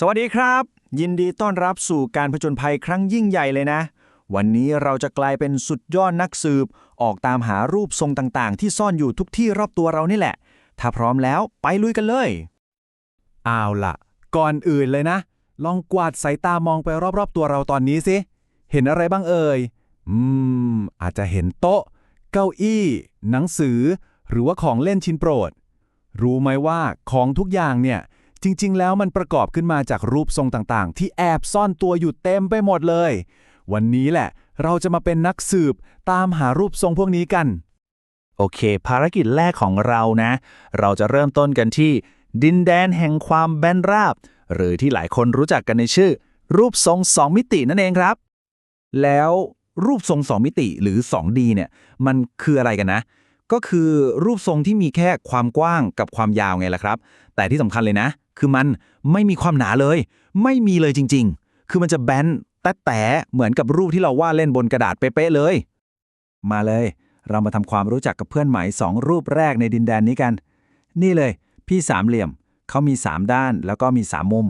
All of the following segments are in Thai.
สวัสดีครับ ยินดีต้อนรับสู่การผจญภัยครั้งยิ่งใหญ่เลยนะ วันนี้เราจะกลายเป็นสุดยอดนักสืบ ออกตามหารูปทรงต่างๆ ที่ซ่อนอยู่ทุกที่รอบตัวเรานี่แหละ ถ้าพร้อมแล้วไปลุยกันเลยเอาล่ะ ก่อนอื่นเลยนะ ลองกวาดสายตามองไปรอบๆตัวเราตอนนี้สิ เห็นอะไรบ้างเอ่ย อืม อาจจะเห็นโต๊ะ เก้าอี้ หนังสือ หรือว่าของเล่นชิ้นโปรด รู้ไหมว่าของทุกอย่างเนี่ย จริงๆ แล้วมันประกอบขึ้นมาจากรูปทรงต่างๆ ที่แอบซ่อนตัวอยู่เต็มไปหมดเลย วันนี้แหละ เราจะมาเป็นนักสืบตามหารูปทรงพวกนี้กัน โอเค ภารกิจแรกของเรานะ เราจะเริ่มต้นกันที่ ดินแดนแห่งความแบนราบ หรือที่หลายคนรู้จักกันในชื่อ รูปทรงสองมิตินั่นเองครับ แล้วรูปทรงสองมิติหรือ 2D เนี่ยมันคืออะไรกันนะ ก็คือรูปทรงที่มีแค่ความกว้างกับความยาวไงล่ะครับ แต่ที่สำคัญเลยนะ คือมันไม่มีความหนาเลย ไม่มีเลยจริง ๆ คือมันจะแบนแต่แต่เหมือนกับรูปที่เราวาดเล่นบนกระดาษเป๊ะเลย มาเลย เรามาทำความรู้จักกับเพื่อนใหม่สองรูปแรกในดินแดนนี้กัน นี่เลย พี่สามเหลี่ยมเขามี 3 ด้านแล้วก็มี 3 มุม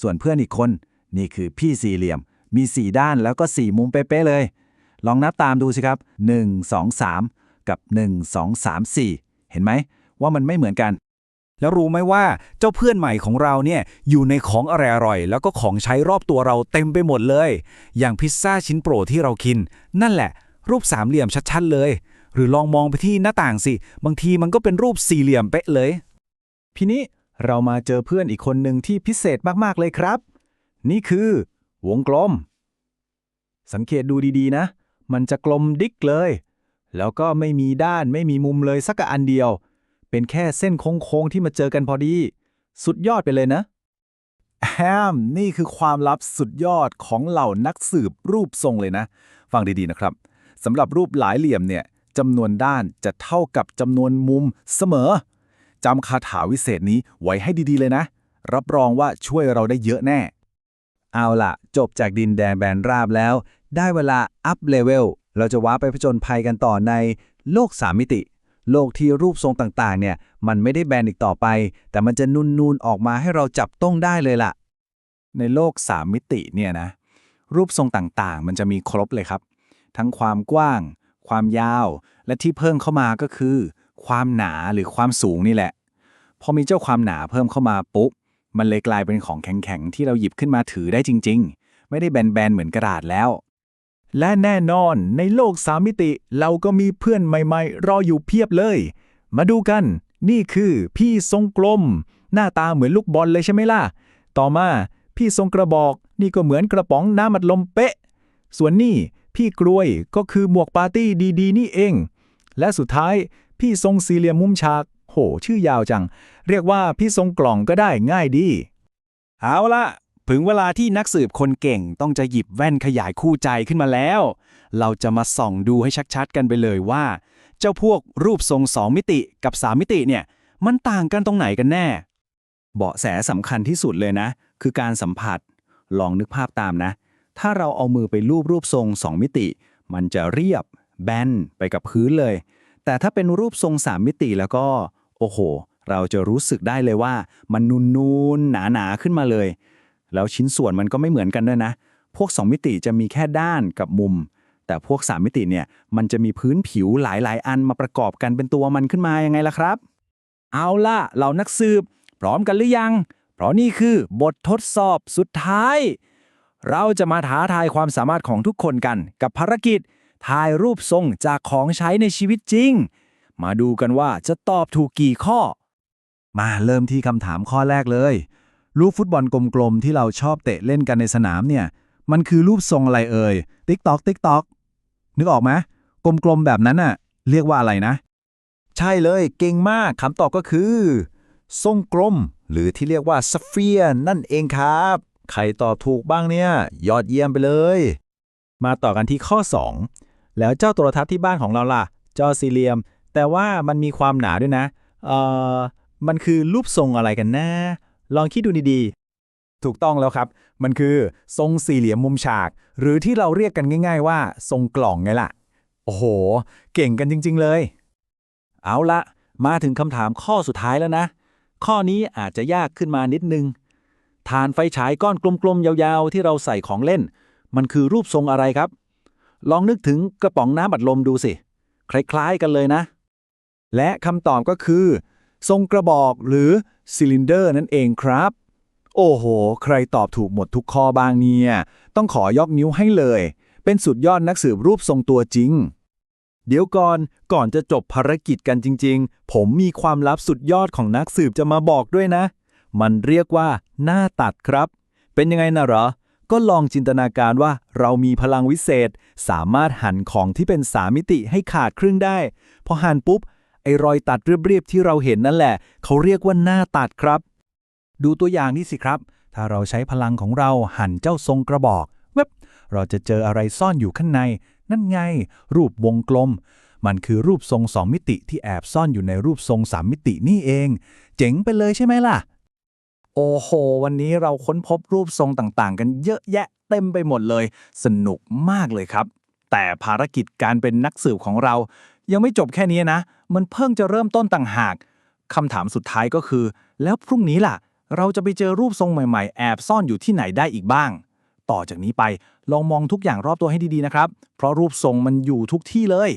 ส่วนเพื่อนอีกคน นี่คือพี่สี่เหลี่ยม มี 4 ด้านแล้วก็ 4 มุมเป๊ะเลย ลองนับตามดูสิครับ 1 2 3 กับ 1 2 3 4 เห็นไหมว่ามันไม่เหมือนกัน แล้วรู้ไหมว่าเจ้าเพื่อนใหม่ของเราเนี่ยอยู่ในของอร่อยๆแล้วก็ของใช้รอบตัวเราเต็มไปหมดเลย อย่างพิซซ่าชิ้นโปรดที่เรากิน นั่นแหละ รูปสามเหลี่ยมชัดๆเลย หรือลองมองไปที่หน้าต่างสิ บางทีมันก็เป็นรูปสี่เหลี่ยมเป๊ะเลย พี่นี้เรามาเจอเพื่อนอีกคนหนึ่งที่พิเศษมากๆเลยครับ นี่คือ วงกลม สังเกตดูดีๆนะ มันจะกลมดิกเลย แล้วก็ไม่มีด้านไม่มีมุมเลยสักอันเดียว เป็นแค่เส้นโค้งๆที่มาเจอกันพอดี สุดยอดไปเลยนะแฮมนี่คือความลับสุดยอดของเหล่านักสืบรูปทรงเลยนะ ฟังดีๆนะครับสำหรับรูปหลายเหลี่ยมเนี่ยจำนวนด้านจะเท่ากับจำนวนมุมเสมอจำคาถาวิเศษนี้ไว้ให้ดีๆเลยนะ รับรองว่าช่วยเราได้เยอะแน่ เอาล่ะ จบจากดินแดนแบนราบแล้ว ได้เวลาอัพเลเวลเราจะว้าไปผจญภัยกันต่อในโลก3มิติ โลกที่รูปทรงต่างๆ เนี่ย มันไม่ได้แบนอีกต่อไป แต่มันจะนูนๆ ออกมาให้เราจับต้องได้เลยล่ะ ในโลก 3 มิติเนี่ยนะ รูปทรงต่างๆ มันจะมีครบเลยครับ ทั้งความกว้าง ความยาว และที่เพิ่มเข้ามาก็คือ ความหนาหรือความสูงนี่แหละ พอมีเจ้าความหนาเพิ่มเข้ามาปุ๊บ มันเลยกลายเป็นของแข็งๆ ที่เราหยิบขึ้นมาถือได้จริง ๆ ไม่ได้แบนๆ เหมือนกระดาษแล้ว และแน่นอนในโลกสามมิติเราก็มีเพื่อนใหม่ๆ รออยู่เพียบเลย มาดูกัน นี่คือพี่ทรงกลม หน้าตาเหมือนลูกบอลเลยใช่ไหมล่ะ ต่อมาพี่ทรงกระบอกนี่ก็เหมือนกระป๋องน้ำอัดลมเป๊ะ ส่วนนี่พี่กลวยก็คือหมวกปาร์ตี้ดีๆ นี่เอง และสุดท้ายพี่ทรงสี่เหลี่ยมมุมฉาก โห ชื่อยาวจัง เรียกว่าพี่ทรงกล่องก็ได้ง่ายดี เอาละ ถึงเวลาที่นักสืบคนเก่งต้องจะหยิบแว่นขยายคู่ใจขึ้นมาแล้ว เราจะมาส่องดูให้ชัดๆกันไปเลยว่า เจ้าพวกรูปทรงสองมิติกับ3มิติเนี่ยมันต่างกันตรงไหนกันแน่ เบาะแสสำคัญที่สุดเลยนะ คือการสัมผัส ลองนึกภาพตามนะ ถ้าเราเอามือไปรูปรูปทรงสองมิติ มันจะเรียบ แบนไปกับพื้นเลย แต่ถ้าเป็นรูปทรงสามมิติแล้วก็ โอ้โห เราจะรู้สึกได้เลยว่า มันนูนๆหนาๆขึ้นมาเลย แล้วชิ้นส่วนมันก็ไม่เหมือนกันด้วยนะ พวก 2 มิติจะมีแค่ด้านกับมุม แต่พวก 3 มิติเนี่ย มันจะมีพื้นผิวหลายๆ อันมาประกอบกันเป็นตัวมันขึ้นมายังไงล่ะครับ เอาล่ะเรานักสืบ พร้อมกันหรือยัง เพราะนี่คือบททดสอบสุดท้าย เราจะมาท้าทายความสามารถของทุกคนกัน กับภารกิจถ่ายรูปทรงจากของใช้ในชีวิตจริง มาดูกันว่าจะตอบถูกกี่ข้อ มาเริ่มที่คำถามข้อแรกเลย รูปฟุตบอลกลมๆที่เราชอบเตะเล่นกันในสนามเนี่ย มันคือรูปทรงอะไรเอ่ยติ๊กตอกติ๊กตอกนึกออกไหมกลมๆแบบนั้นน่ะ เรียกว่าอะไรนะ ใช่เลยเก่งมากคำตอบก็คือ ทรงกลม หรือที่เรียกว่าสเฟียร์นั่นเองครับ ใครตอบถูกบ้างเนี่ย ยอดเยี่ยมไปเลย มาต่อกันที่ข้อ 2 แล้วเจ้าโทรทัศน์ที่บ้านของเราล่ะ จอสี่เหลี่ยม แต่ว่ามันมีความหนาด้วยนะเอ่อมันคือรูปทรงอะไรกันนะ ลองคิดดูดีๆ ถูกต้องแล้วครับ มันคือทรงสี่เหลี่ยมมุมฉาก หรือที่เราเรียกกันง่าย ๆ ว่า ทรงกล่องไงล่ะ โอ้โห เก่งกันจริง ๆ เลย เอาละ มาถึงคำถามข้อสุดท้ายแล้วนะ ข้อนี้อาจจะยากขึ้นมานิดนึงฐานไฟฉายก้อนกลมๆ ยาวๆ ที่เราใส่ของเล่น มันคือรูปทรงอะไรครับ ลองนึกถึงกระป๋องน้ำอัดลมดูสิ คล้ายๆ กันเลยนะ และคำตอบก็คือ ทรงกระบอกหรือ ซิลินเดอร์นั่นเองครับ โอ้โห ใครตอบถูกหมดทุกข้อบ้างเนี่ย ต้องขอยกนิ้วให้เลย เป็นสุดยอดนักสืบรูปทรงตัวจริง เดี๋ยวก่อนก่อนจะจบภารกิจกันจริง ๆ ผมมีความลับสุดยอดของนักสืบจะมาบอกด้วยนะ มันเรียกว่า หน้าตัดครับ เป็นยังไงนะเหรอ ก็ลองจินตนาการว่าเรามีพลังวิเศษ สามารถหั่นของที่เป็นสามมิติให้ขาดครึ่งได้ พอหั่นปุ๊บ ไอ้รอยตัดเรียบๆที่เราเห็นนั่นแหละ เขาเรียกว่าหน้าตัดครับ ดูตัวอย่างนี่สิครับ ถ้าเราใช้พลังของเราหั่นเจ้าทรงกระบอกเว็บเราจะเจออะไรซ่อนอยู่ข้างใน นั่นไง รูปวงกลม มันคือรูปทรงสองมิติที่แอบซ่อนอยู่ในรูปทรงสามมิตินี่เอง เจ๋งไปเลยใช่ไหมล่ะ โอ้โห วันนี้เราค้นพบรูปทรงต่างๆ กันเยอะแยะเต็มไปหมดเลย สนุกมากเลยครับ แต่ภารกิจการเป็นนักสืบของเรา ยังไม่จบแค่นี้นะ มันเพิ่งจะเริ่มต้นต่างหากคำถามสุดท้ายก็คือ แล้วพรุ่งนี้ล่ะ เราจะไปเจอรูปทรงใหม่ๆ แอบซ่อนอยู่ที่ไหนได้อีกบ้าง ต่อจากนี้ไปลองมองทุกอย่างรอบตัวให้ดีๆนะครับ เพราะรูปทรงมันอยู่ทุกที่เลย